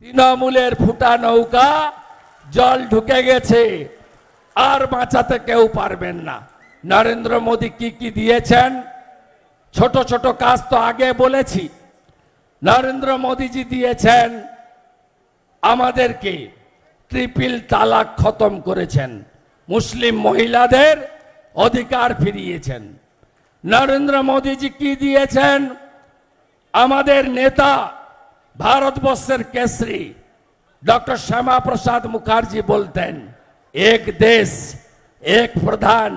তৃণমূলের ফুটা নৌকা, জল ঢুকে গেছে। আর বাঁচাতে কেউ পারবেন না। নরেন্দ্র মোদী কি কি দিয়েছেন? ছোট ছোট কাজ তো আগে বলেছি। নরেন্দ্র মোদীজি দিয়েছেন আমাদেরকে ট্রিপল তালাক খতম করেছেন। মুসলিম মহিলাদের অধিকার ফিরিয়েছেন। নরেন্দ্র মোদীজি কি দিয়েছেন? আমাদের নেতা ভারতবর্ষের কেসরি ডক্টর শ্যামা প্রসাদ মুখার্জি বলতেন, এক দেশ, এক প্রধান,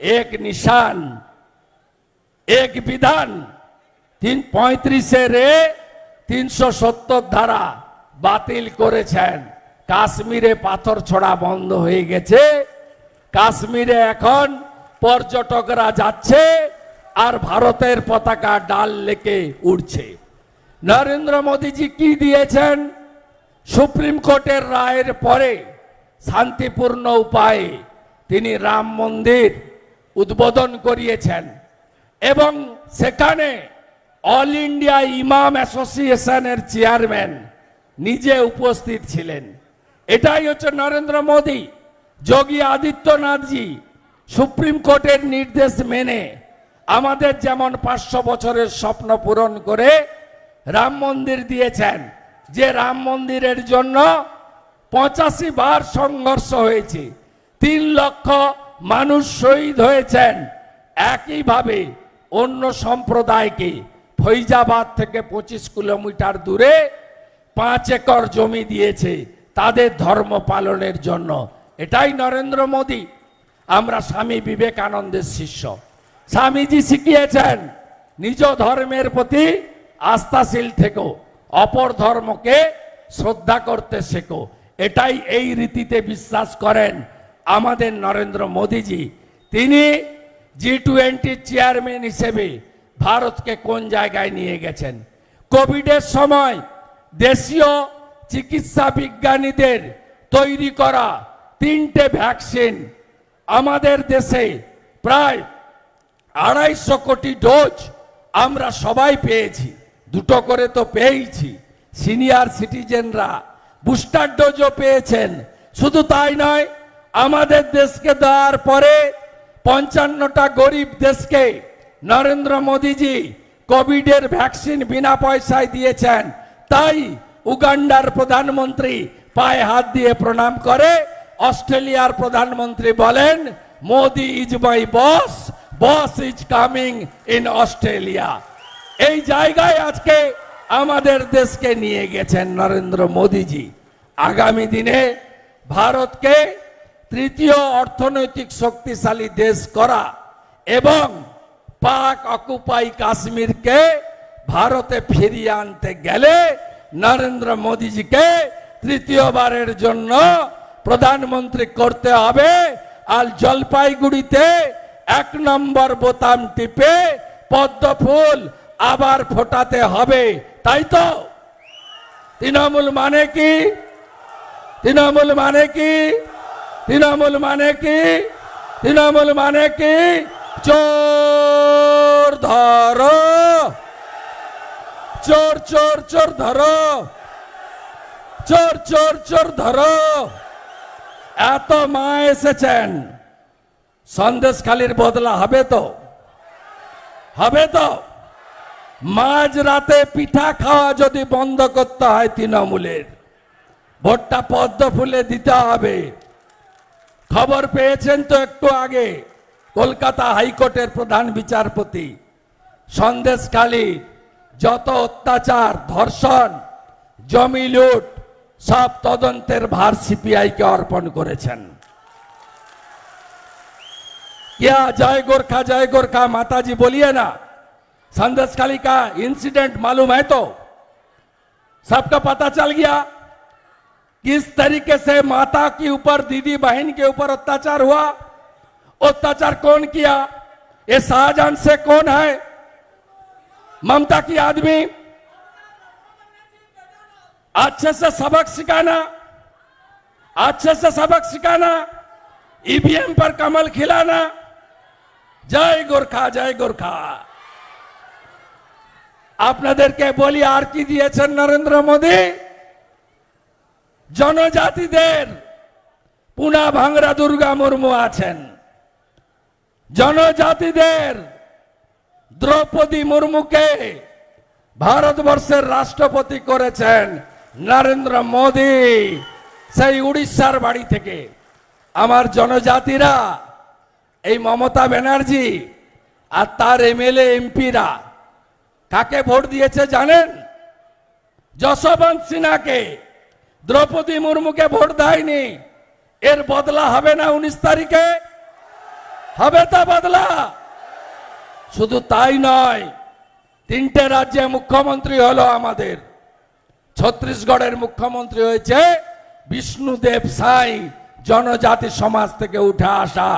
এক নিশান, এক বিধান, তিন পঁয়ত্রিশে রে তিনশো সত্তর ধারা বাতিল করেছেন। কাশ্মীরে পাথর ছড়া বন্ধ হয়ে গেছে। কাশ্মীরে এখন পর্যটকরা যাচ্ছে আর ভারতের পতাকা ডাল লেকে উড়ছে। নরেন্দ্র মোদীজি কি দিয়েছেন? সুপ্রিম কোর্টের রায়ের পরে শান্তিপূর্ণ উপায়ে তিনি রাম মন্দির উদ্বোধন করিয়েছেন এবং সেখানে অল ইন্ডিয়া ইমাম অ্যাসোসিয়েশনের চেয়ারম্যান নিজে উপস্থিত ছিলেন। এটাই হচ্ছে নরেন্দ্র মোদী। যোগী আদিত্যনাথজি সুপ্রিম কোর্টের নির্দেশ মেনে আমাদের যেমন পাঁচশো বছরের স্বপ্ন পূরণ করে রাম মন্দির দিয়েছেন। যে রাম মন্দিরের জন্য পঁচাশি বার সংঘর্ষ হয়েছে। তিন লক্ষ মানুষ শহীদ হয়েছেন। একইভাবে অন্য সম্প্রদায়কে ফৈজাবাদ থেকে পঁচিশ কিলোমিটার দূরে পাঁচ একর জমি দিয়েছে তাদের ধর্ম পালনের জন্য। এটাই নরেন্দ্র মোদী। আমরা স্বামী বিবেকানন্দের শিষ্য। স্বামীজি শিখিয়েছেন, নিজ ধর্মের প্রতি আস্থাশীল থেকো, অপর ধর্মকে শ্রদ্ধা করতে শেখো। এটাই এই রীতিতে বিশ্বাস করেন আমাদের নরেন্দ্র মোদীজি। তিনি জি টোয়েন্টি চেয়ারম্যান হিসেবে ভারতকে কোন জায়গায় নিয়ে গেছেন? কোভিডের সময় দেশীয় চিকিৎসা বিজ্ঞানীদের তৈরি করা তিনটে ভ্যাকসিন আমাদের দেশে প্রায় আড়াইশো কোটি ডোজ আমরা সবাই পেয়েছি। দুটো করে তো পেয়েছি সিনিয়র সিটিজেনরা বুস্টার ডোজও পেয়েছেন। শুধু তাই নয়, আমাদের দেশকে দেওয়ার পরে পঞ্চান্নটা গরিব দেশকে নরেন্দ্র মোদীজি কোভিডের ভ্যাকসিন বিনা পয়সায় দিয়েছেন। তাই উগান্ডার প্রধানমন্ত্রী পায়ে হাত দিয়ে প্রণাম করে, অস্ট্রেলিয়ার প্রধানমন্ত্রী বলেন, Modi is my boss boss is coming in Australia. এই জায়গায় আজকে আমাদের দেশকে নিয়ে গেছেন নরেন্দ্র মোদীজি। আগামী দিনে ভারতকে তৃতীয় অর্থনৈতিক শক্তিশালী দেশ করা এবং পাক অকুপাই কাশ্মীরকে ভারতে ফিরিয়ে আনতে গেলে নরেন্দ্র মোদীজিকে তৃতীয়বারের জন্য প্রধানমন্ত্রী করতে হবে। আর জলপাইগুড়িতে এক নম্বর বোতাম টিপে পদ্ম ফুল আবার ফোটাতে হবে, তাই তো? তৃণমূল মানে কি? তৃণমূল মানে কি? তৃণমূল মানে কি? তৃণমূল মানে কি? চোর ধরো। চোর চোর চোর ধরো। চোর চোর চোর ধরো। এত মা এসেছেন। সন্দেশখালির বদলা হবে তো? হবে তো? মাঝ রাতে পিঠা খাওয়া যদি বন্ধ করতে হয় তৃণমূলের, ভোটটা পদ্ম ফুলে দিতে হবে। খবর পেয়েছেন তো একটু আগে কলকাতা হাইকোর্টের প্রধান বিচারপতি সন্দেশকালী যত অত্যাচার, ধর্ষণ, জমি লুট, সব তদন্তের ভার সিপিআইকে অর্পণ করেছেন। ইয়া জয় গোর্খা জয় গোর্খা, মাতাজি বলিয়ে না। संदसखाली का इंसिडेंट मालूम है तो? सबका पता चल गया। किस तरीके से माता के ऊपर, दीदी बहन के ऊपर अत्याचार हुआ? अत्याचार कौन किया? ये शाहजहां से कौन है? ममता की आदमी। अच्छे से सबक सिखाना। अच्छे से सबक सिखाना। ईवीएम पर कमल खिलाना। जय गोरखा जय गोरखा। আপনাদেরকে বলি আর কি দিয়েছেন নরেন্দ্র মোদী? জনজাতিদের পুনা ভাংরা দুর্গা মুর্মু আছেন। জনজাতিদের দ্রৌপদী মুর্মুকে ভারতবর্ষের রাষ্ট্রপতি করেছেন নরেন্দ্র মোদী। সেই উড়িষ্যার বাড়ি থেকে। আমার জনজাতিরা, এই মমতা ব্যানার্জি আর তার এমএলএ, এমপিরা কাকে ভোট দিয়েছে জানেন? যশবন্ত সিনহাকে। দ্রৌপদী মুর্মুকে ভোট দেয়নি। এর বদলা হবে না উনিশ তারিখে? হবে তা বদলা। শুধু তাই নয়, তিনটে রাজ্যে মুখ্যমন্ত্রী হলো আমাদের। ছত্তিশগড়ের মুখ্যমন্ত্রী হয়েছে বিষ্ণুদেব সাই, জনজাতি সমাজ থেকে উঠে আসা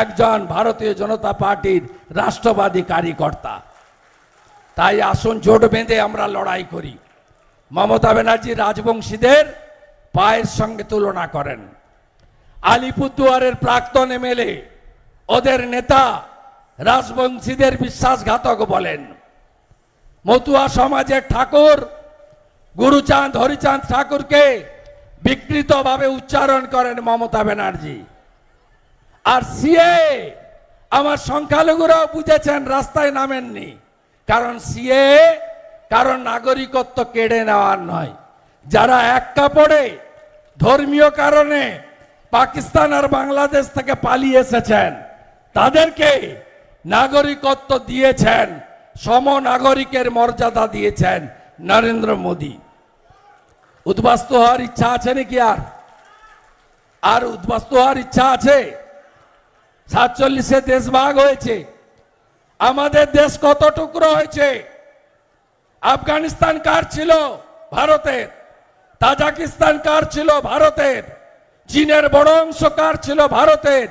একজন ভারতীয় জনতা পার্টির রাষ্ট্রবাদী কার্যকর্তা তাই আসুন জোট বেঁধে আমরা লড়াই করি। মমতা ব্যানার্জি রাজবংশীদের পায়ের সঙ্গে তুলনা করেন। আলিপুরদুয়ারের প্রাক্তন এমএলএ, ওদের নেতা রাজবংশীদের বিশ্বাসঘাতক বলেন। মতুয়া সমাজের ঠাকুর গুরুচাঁদ, হরিচাঁদ ঠাকুরকে বিকৃতভাবে উচ্চারণ করেন মমতা ব্যানার্জি। আর সিএ, আমার সংখ্যালঘুরাও বুঝেছেন, রাস্তায় নামেননি। কারণ সিএ, কারণ নাগরিকত্ব কেড়ে নেওয়ার নয়। যারা এক কাপড়ে ধর্মীয় কারণে পাকিস্তান আর বাংলাদেশ থেকে পালিয়ে এসেছেন, তাদেরকে নাগরিকত্ব দিয়েছেন সম নাগরিকের মর্যাদা দিয়েছেন নরেন্দ্র মোদী। উদ্বাস্ত হওয়ার ইচ্ছা আছে নাকি আর? আর উদ্বাস্ত হওয়ার ইচ্ছা আছে? সাতচল্লিশে দেশ ভাগ হয়েছে। আমাদের দেশ কত টুকরো হয়েছে আফগানিস্তান কার ছিল ভারতের তাজাকিস্তান কার ছিল ভারতের চীনের বড় অংশ কার ছিল ভারতের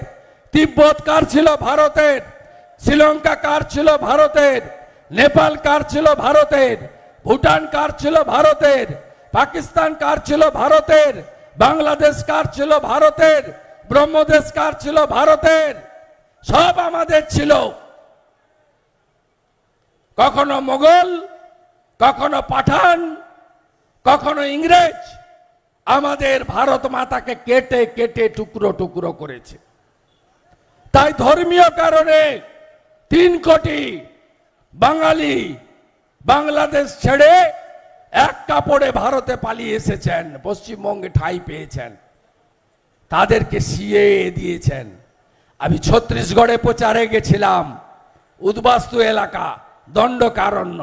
তিব্বত কার ছিল ভারতের শ্রীলঙ্কা কার ছিল ভারতের নেপাল কার ছিল ভারতের ভুটান কার ছিল ভারতের পাকিস্তান কার ছিল ভারতের বাংলাদেশ কার ছিল ভারতের ব্রহ্মদেশ কার ছিল ভারতের সব আমাদের ছিল কখনো মোগল, কখনো পাঠান, কখনো ইংরেজ, আমাদের ভারত মাতাকে কেটে কেটে, টুকরো টুকরো করেছে। তাই ধর্মীয় কারণে তিন কোটি বাঙালি বাংলাদেশ ছেড়ে এক কাপড়ে ভারতে পালিয়ে এসেছেন, পশ্চিমবঙ্গে ঠাঁই পেয়েছেন। তাদেরকে সিএ দিয়েছেন। আমি ছত্রিশগড়ে প্রচারে গেছিলাম, উদ্বাস্তু এলাকা। দণ্ডকারণ্য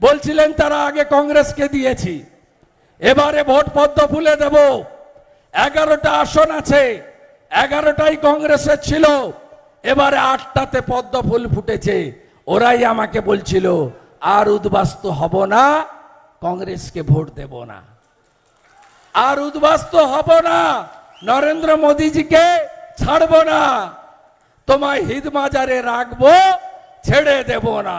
বলছিলেন, তারা আগে কংগ্রেসকে দিয়েছি। এবারে ভোট পদ্ম ফুলে দেব। এগারোটা আসন আছে, এগারোটাই কংগ্রেসের ছিল। এবারে আটটাতে পদ্ম ফুল ফুটেছে। ওরাই আমাকে বলছিল, আর উদ্বাস্ত হব না, কংগ্রেসকে ভোট দেব না। আর উদ্বাস্ত হব না, নরেন্দ্র মোদীজিকে ছাড়ব না। তোমায় হিদ মাজারে রাখব ছেড়ে দেব না।